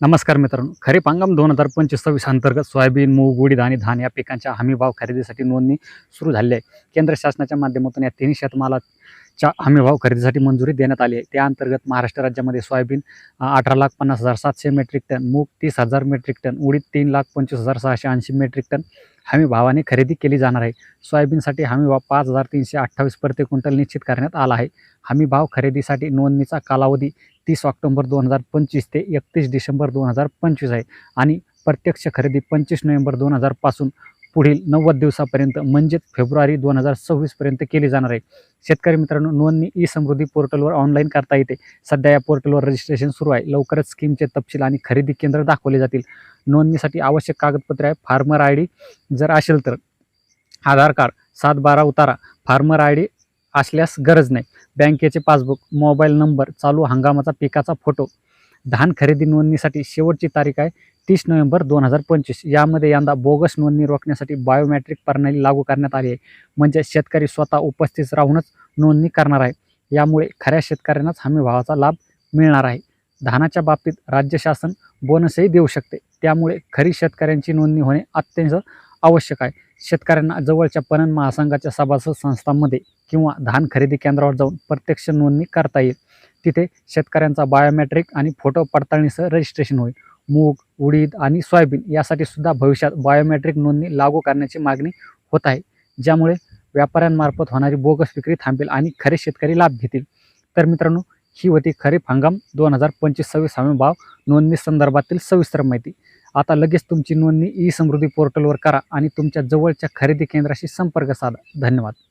नमस्कार मित्रांनो. खरीप हंगाम दोन हजार पंचवीस सव्वीस अंतर्गत सोयाबीन मूग उडीद आणि धान या पिकांच्या हमी भाव खरेदीसाठी नोंदणी सुरू झाली आहे. केंद्र शासनाच्या माध्यमातून या तिन्ही शेतमालाच्या हमी भाव खरेदीसाठी मंजुरी देण्यात आली आहे. त्या अंतर्गत महाराष्ट्र राज्यामध्ये सोयाबीन अठरा लाख पन्नास हजार सातशे मेट्रिक टन मूग तीस हजार मेट्रिक टन उडीद तीन लाख पंचवीस हजार सहाशे ऐंशी मेट्रिक टन हमी भावाने खरेदी केली जाणार आहे. सोयाबीनसाठी हमी भाव पाच हजार तीनशे अठ्ठावीस प्रति क्विंटल निश्चित करण्यात आला आहे. हमी भाव खरेदीसाठी नोंदणीचा कालावधी तीस ऑक्टोंबर दोन हजार पंचवीस ते एकतीस डिसेंबर दोन हजार पंचवीस आहे. आणि प्रत्यक्ष खरेदी पंचवीस नोव्हेंबर दोन हजारपासून पुढील नव्वद दिवसापर्यंत म्हणजेच फेब्रुवारी दोन हजार सव्वीसपर्यंत केली जाणार आहे. शेतकरी मित्रांनो नोंदणी ई समृद्धी पोर्टलवर ऑनलाईन करता येते. सध्या या पोर्टलवर रजिस्ट्रेशन सुरू आहे. लवकरच स्कीमचे तपशील आणि खरेदी केंद्र दाखवले जातील. नोंदणीसाठी आवश्यक कागदपत्रे आहे फार्मर आय डी जर असेल तर आधार कार्ड सात बारा उतारा. फार्मर आय डी असल्यास गरज नाही. बँकेचे पासबुक मोबाईल नंबर चालू हंगामाचा पिकाचा फोटो धान खरेदी नोंदणीसाठी शेवटची तारीख आहे तीस नोव्हेंबर दोन हजार पंचवीस. यामध्ये यंदा बोगस नोंदणी रोखण्यासाठी बायोमॅट्रिक प्रणाली लागू करण्यात आली आहे. म्हणजे शेतकरी स्वतः उपस्थित राहूनच नोंदणी करणार आहे. यामुळे खऱ्या शेतकऱ्यांनाच हमी भावाचा लाभ मिळणार आहे. धानाच्या बाबतीत राज्य शासन बोनसही देऊ शकते. त्यामुळे खरी शेतकऱ्यांची नोंदणी होणे अत्यंत आवश्यक आहे. शेतकऱ्यांना जवळच्या पणन महासंघाच्या सभासद संस्थांमध्ये किंवा धान खरेदी केंद्रावर जाऊन प्रत्यक्ष नोंदणी करता येईल. तिथे शेतकऱ्यांचा बायोमेट्रिक आणि फोटो पडताळणीसह रजिस्ट्रेशन होईल. मूग उडीद आणि सोयाबीन यासाठी सुद्धा भविष्यात बायोमेट्रिक नोंदणी लागू करण्याची मागणी होत आहे. ज्यामुळे व्यापाऱ्यांमार्फत होणारी बोगस विक्री थांबेल आणि खरे शेतकरी लाभ घेतील. तर मित्रांनो ही होती खरीप हंगाम दोन हजार पंचवीस सव्वीस हमी भाव. नोंदणी संदर्भातील सविस्तर माहिती. आता लगेच तुमची नोंदणी ई समृद्धी पोर्टलवर करा आणि तुमच्या जवळच्या खरेदी केंद्राशी संपर्क साधा. धन्यवाद.